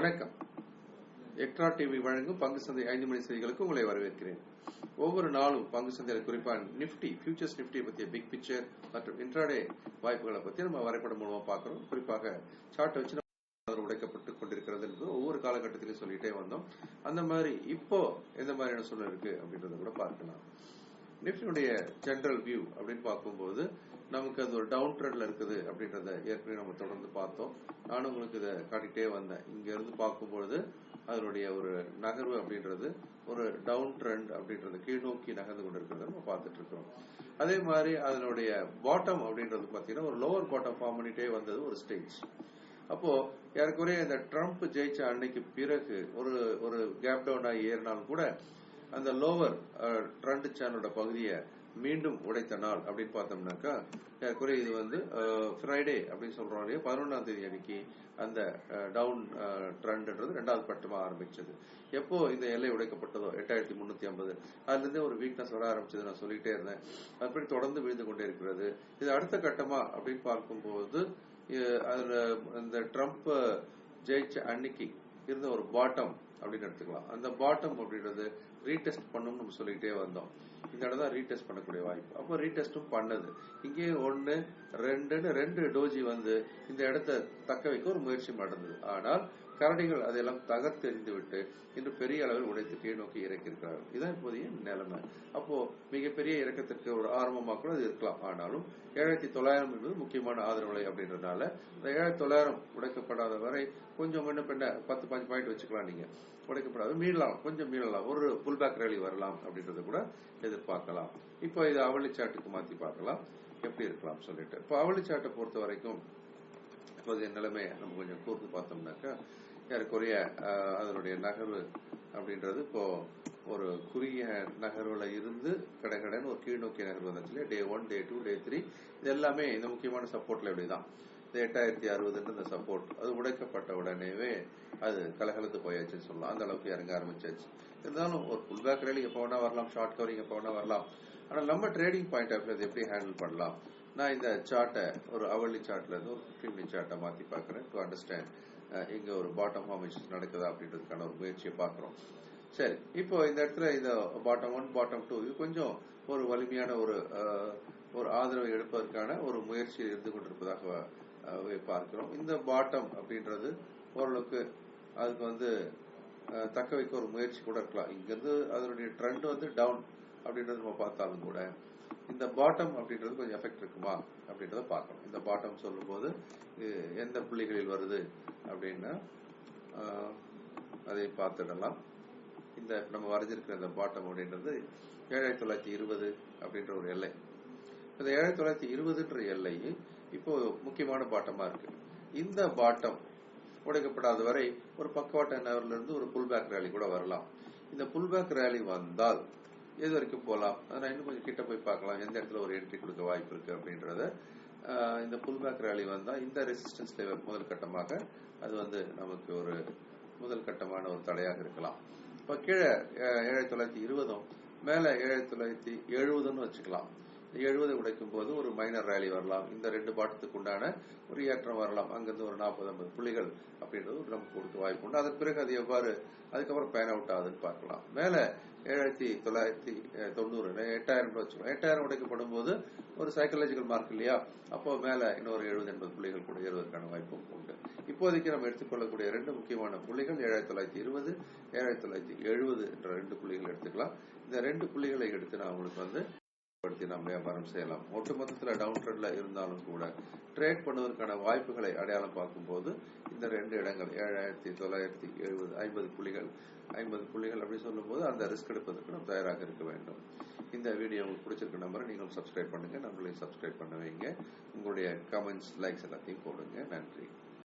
வணக்கம். Extra TV வழங்கும் பங்கு சந்தை ஐந்து மணி செய்திகளுக்கு உங்களை வரவேற்கிறேன். ஒவ்வொரு நாளும் பங்கு சந்தையில் குறிப்பாக நிப்டி ஃபியூச்சர்ஸ் நிப்டி பற்றிய பிக் பிக்சர் மற்றும் இன்ட்ராடே வாய்ப்புகளை பற்றி நம்ம வரைபடம் மூலமா பார்க்கிறோம். குறிப்பாக சார்ட் வச்சு உடைக்கப்பட்டுக் உடைக்கப்பட்டு கொண்டிருக்கிறது என்பது ஒவ்வொரு காலகட்டத்திலையும் சொல்லிட்டே வந்தோம். அந்த மாதிரி இப்போ எந்த மாதிரியான சூழ்நிலை இருக்கு அப்படின்றத கூட பார்க்கலாம். நிப்டினுடைய ஜென்ரல் வியூ அப்படின்னு பார்க்கும்போது நமக்கு அது ஒரு டவுன் ட்ரெண்ட்ல இருக்குது அப்படின்றத ஏற்கனவே நம்ம தொடர்ந்து பார்த்தோம். நானும் உங்களுக்கு இதை காட்டிட்டே வந்தேன். இங்க இருந்து பார்க்கும்பொழுது அதனுடைய ஒரு நகர்வு அப்படின்றது ஒரு டவுன் ட்ரெண்ட் அப்படின்றது கீழ்நோக்கி நகர்ந்து கொண்டிருக்கிறத நம்ம பார்த்துட்டு இருக்கிறோம். அதே மாதிரி அதனுடைய பாட்டம் அப்படின்றது பார்த்தீங்கன்னா ஒரு லோவர் பாட்டம் ஃபார்ம் பண்ணிட்டே வந்தது ஒரு ஸ்டேஜ் அப்போ ஏறக்குறைய இந்த ட்ரம்ப் ஜெயிச்ச அன்னைக்கு பிறகு ஒரு ஒரு கேப் டவுன் ஆகி ஏறினாலும் கூட அந்த லோவர் ட்ரண்ட் சேனலோட பகுதியை மீண்டும் உடைத்த நாள் அப்படின்னு பார்த்தோம்னாக்கா ஏறக்குறைய இது வந்து ஃப்ரைடே அப்படின்னு சொல்றோம் இல்லையா? பதினொன்றாம் தேதி அன்னைக்கு அந்த டவுன் ட்ரெண்ட்ன்றது ரெண்டாவது பட்டமாக ஆரம்பிச்சது. எப்போ இந்த எல்லை உடைக்கப்பட்டதோ? எட்டாயிரத்தி முன்னூத்தி ஐம்பது. அதுலேருந்து ஒரு வீக்னஸ் வர ஆரம்பிச்சது. நான் சொல்லிட்டே இருந்தேன். அப்படி தொடர்ந்து விழுந்து கொண்டே இருக்கிறது. இது அடுத்த கட்டமா அப்படின்னு பார்க்கும்போது அதுல இந்த ட்ரம்ப் ஜெயிச்ச அன்னைக்கு இருந்த ஒரு பாட்டம் அப்படின்னு எடுத்துக்கலாம். அந்த பாட்டம் அப்படின்றது ரீடெஸ்ட் பண்ணும் நம்ம சொல்லிக்கிட்டே வந்தோம். இந்த இடம் தான் ரீடெஸ்ட் பண்ணக்கூடிய வாய்ப்பு. அப்போ ரீடெஸ்டும் பண்ணது. இங்கே ஒன்னு ரெண்டுன்னு ரெண்டு டோஜி வந்து இந்த இடத்த தக்க வைக்க ஒரு முயற்சி நடந்தது. ஆனால் கரடிகள் அதையெல்லாம் தகர்த்தெறிந்து விட்டு இன்று பெரிய அளவில் உடைத்து கீழ் நோக்கி இறக்கியிருக்கிறார்கள். இதுதான் இப்போதைய நிலைமை. அப்போ மிகப்பெரிய இறக்கத்திற்கு ஒரு ஆரம்பமாக கூட அது இருக்கலாம். ஆனாலும் ஏழாயிரத்தி தொள்ளாயிரம் என்பது முக்கியமான ஆதரவு விலை அப்படின்றதுனால இந்த ஏழாயிரத்தி தொள்ளாயிரம் உடைக்கப்படாத வரை கொஞ்சம் என்ன பண்ண பத்து பாஞ்சு பாயிண்ட் வச்சுக்கலாம் நீங்க. உடைக்கப்படாது. மீளலாம். கொஞ்சம் மீளலாம். ஒரு புல் பேக் ரேலி வரலாம் அப்படின்றத கூட எதிர்பார்க்கலாம். இப்போ இது அவளிச்சாட்டுக்கு மாத்தி பார்க்கலாம். எப்படி இருக்கலாம் சொல்லிட்டு. இப்போ அவளிச்சாட்டை பொறுத்த வரைக்கும் இப்போதைய நிலைமையை நம்ம கொஞ்சம் கூர்ந்து பார்த்தோம்னாக்கா ஏறக்குறைய அதனுடைய நகர்வு அப்படின்றது இப்போ ஒரு குறுகிய நகர்வுல இருந்து கடைகடன் ஒரு கீழ்நோக்கிய நகர்வு வந்துச்சு day one day two day three இது எல்லாமே இந்த முக்கியமான சப்போர்ட்ல இப்படிதான். இந்த எட்டாயிரத்தி அறுபதுன்ற இந்த சப்போர்ட் அது உடைக்கப்பட்ட உடனேவே அது கலகலத்து போயாச்சுன்னு சொல்லலாம். அந்த அளவுக்கு இறங்க ஆரம்பிச்சாச்சு. இருந்தாலும் ஒரு புல் பேக் ரேலி எப்போ வேணா வரலாம். ஷார்ட் கவரிங் எப்போ வேணா வரலாம். ஆனால் நம்ம ட்ரேடிங் பாயிண்ட் ஆஃப் வியூ எப்படி ஹேண்டில் பண்ணலாம்? நான் இந்த சார்ட்டை ஒரு அவர்லி சார்ட்ல இருந்து ஒரு பிப்டீன் மினிட் சார்ட்டை மாத்தி பாக்குறேன் டு அண்டர்ஸ்டாண்ட் இங்க ஒரு பாட்டம் ஃபார்மேஷன் நடக்குதா அப்படின்றதுக்கான ஒரு முயற்சியை பாக்குறோம் சரி இப்போ இந்த இடத்துல இந்த பாட்டம் ஒன் பாட்டம் டூ இது கொஞ்சம் ஒரு வலிமையான ஒரு ஒரு ஆதரவை எடுப்பதற்கான ஒரு முயற்சி இருந்து கொண்டிருப்பதாக பார்க்கிறோம். இந்த பாட்டம் அப்படின்றது ஓரளவுக்கு அதுக்கு வந்து தக்க வைக்க ஒரு முயற்சி கூட இருக்கலாம். இங்கிருந்து அதனுடைய ட்ரெண்ட் வந்து டவுன் அப்படின்றது நம்ம பார்த்தாலும் கூட இந்த பாட்டம் அப்படின்றது கொஞ்சம் எஃபெக்ட் இருக்குமா அப்படின்றத பார்க்கணும். இந்த பாட்டம் சொல்லும்போது எந்த புள்ளிகளில் வருது? அப்படின்னா அதை பார்த்துடலாம். இந்த நம்ம வரைஞ்சிருக்கிற இந்த பாட்டம் அப்படின்றது ஏழாயிரத்தி தொள்ளாயிரத்தி இருபது அப்படின்ற ஒரு எல்லை. இந்த ஏழாயிரத்தி தொள்ளாயிரத்தி இருபதுன்ற எல்லை இப்போ முக்கியமான பாட்டமா இருக்கு. இந்த பாட்டம் உடைக்கப்படாத வரை ஒரு பக்கவாட்ட நகர்ல இருந்து ஒரு புல்பேக் ரேலி கூட வரலாம். இந்த புல்பேக் ரேலி வந்தால் எது வரைக்கும் போகலாம் அதனால் இன்னும் கொஞ்சம் கிட்ட போய் பார்க்கலாம். எந்த இடத்துல ஒரு என்ட்ரி கொடுக்க வாய்ப்பு இருக்கு அப்படின்றத. இந்த புல்பேக் ரேலி வந்தா இந்த ரெசிஸ்டன்ஸ் லெவல் முதல் கட்டமாக அது வந்து நமக்கு ஒரு முதல் கட்டமான ஒரு தடையாக இருக்கலாம். இப்ப கீழே ஏழாயிரத்தி தொள்ளாயிரத்தி இருபதும் மேல ஏழாயிரத்தி தொள்ளாயிரத்தி எழுபதுன்னு வச்சுக்கலாம். எழுபது உடைக்கும் போது ஒரு மைனர் ரேலி வரலாம். இந்த ரெண்டு பாட்டத்துக்கு உண்டான ஒரு ஏற்றம் வரலாம். அங்கிருந்து ஒரு நாற்பது ஐம்பது புள்ளிகள் அப்படின்றது ஒரு நமக்கு கொடுக்க வாய்ப்பு உண்டு. அதன் பிறகு அது எவ்வாறு அதுக்கப்புறம் பேன் அவுட் ஆகுதுன்னு பார்க்கலாம். மேல ஏழாயிரத்தி தொள்ளாயிரத்தி தொண்ணூறு எட்டாயிரம் வச்சுக்கோம் எட்டாயிரம் உடைக்கப்படும் போது ஒரு சைக்கலாஜிக்கல் மார்க் இல்லையா? அப்போ மேல இன்னொரு எழுபது எண்பது புள்ளிகள் கூட ஏறுவதற்கான வாய்ப்பும் உண்டு. இப்போதைக்கு நம்ம எடுத்துக்கொள்ளக்கூடிய ரெண்டு முக்கியமான புள்ளிகள் ஏழாயிரத்தி தொள்ளாயிரத்தி இருபது ஏழாயிரத்தி தொள்ளாயிரத்தி எழுபது என்ற ரெண்டு புள்ளிகள் எடுத்துக்கலாம். இந்த ரெண்டு புள்ளிகளை எடுத்து நான் உங்களுக்கு வந்து பயன்படுத்தி நாம் வியாபாரம் செய்யலாம். ஒட்டுமொத்தத்தில் டவுன் ட்ரெண்ட்ல இருந்தாலும் கூட ட்ரேட் பண்ணுவதற்கான வாய்ப்புகளை அடையாளம் பார்க்கும்போது இந்த ரெண்டு இடங்கள் ஏழாயிரத்தி தொள்ளாயிரத்தி எழுபது ஐம்பது புள்ளிகள் ஐம்பது புள்ளிகள் அப்படி சொல்லும்போது அந்த ரிஸ்க் எடுப்பதற்கு நாம் தயாராக இருக்க வேண்டும். இந்த வீடியோ உங்களுக்கு பிடிச்சிருக்க நம்பரை நீங்களும் சப்ஸ்கிரைப் பண்ணுங்க. நம்மளையும் சப்ஸ்கிரைப் பண்ண வைங்க. உங்களுடைய கமெண்ட்ஸ் லைக்ஸ் எல்லாத்தையும் போடுங்க. நன்றி.